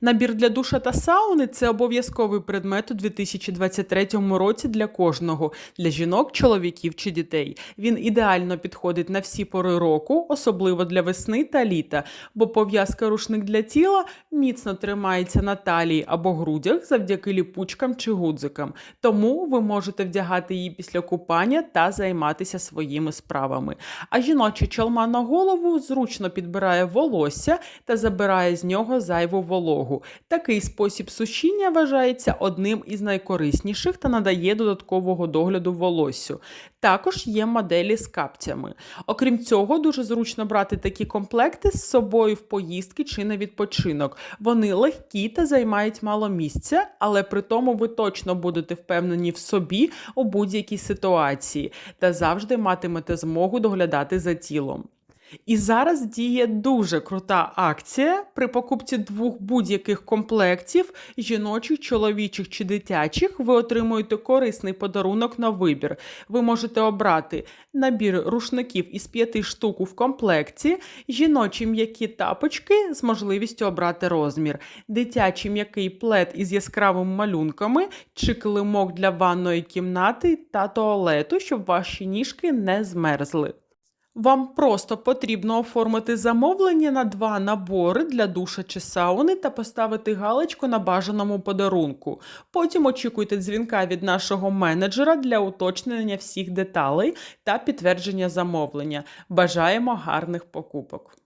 Набір для душа та сауни це обов'язковий предмет у 2023 році для кожного, для жінок, чоловіків чи дітей. Він ідеально підходить на всі пори року, особливо для весни та літа, бо пов'язка рушник для тіла міцно тримається на талії або грудях завдяки ліпучкам чи гудзикам. Тому ви можете вдягати її після купання та займатися своїми справами. А жіноча чолма на голову зручно підбирає волосся та забирає з нього зайву вологу. Такий спосіб сушіння вважається одним із найкорисніших та надає додаткового догляду волоссю. Також є моделі з капцями. Окрім цього, дуже зручно брати такі комплекти з собою в поїздки чи на відпочинок. Вони легкі та займають мало місця, але при тому ви точно будете впевнені в собі у будь-якій ситуації та завжди матимете змогу доглядати за тілом. І зараз діє дуже крута акція. При покупці двох будь-яких комплектів жіночих, чоловічих чи дитячих ви отримуєте корисний подарунок на вибір. Ви можете обрати набір рушників із п'яти штук в комплекті, жіночі м'які тапочки з можливістю обрати розмір, дитячий м'який плед із яскравими малюнками чи килимок для ванної кімнати та туалету, щоб ваші ніжки не змерзли. Вам просто потрібно оформити замовлення на два набори для душа чи сауни та поставити галочку на бажаному подарунку. Потім очікуйте дзвінка від нашого менеджера для уточнення всіх деталей та підтвердження замовлення. Бажаємо гарних покупок!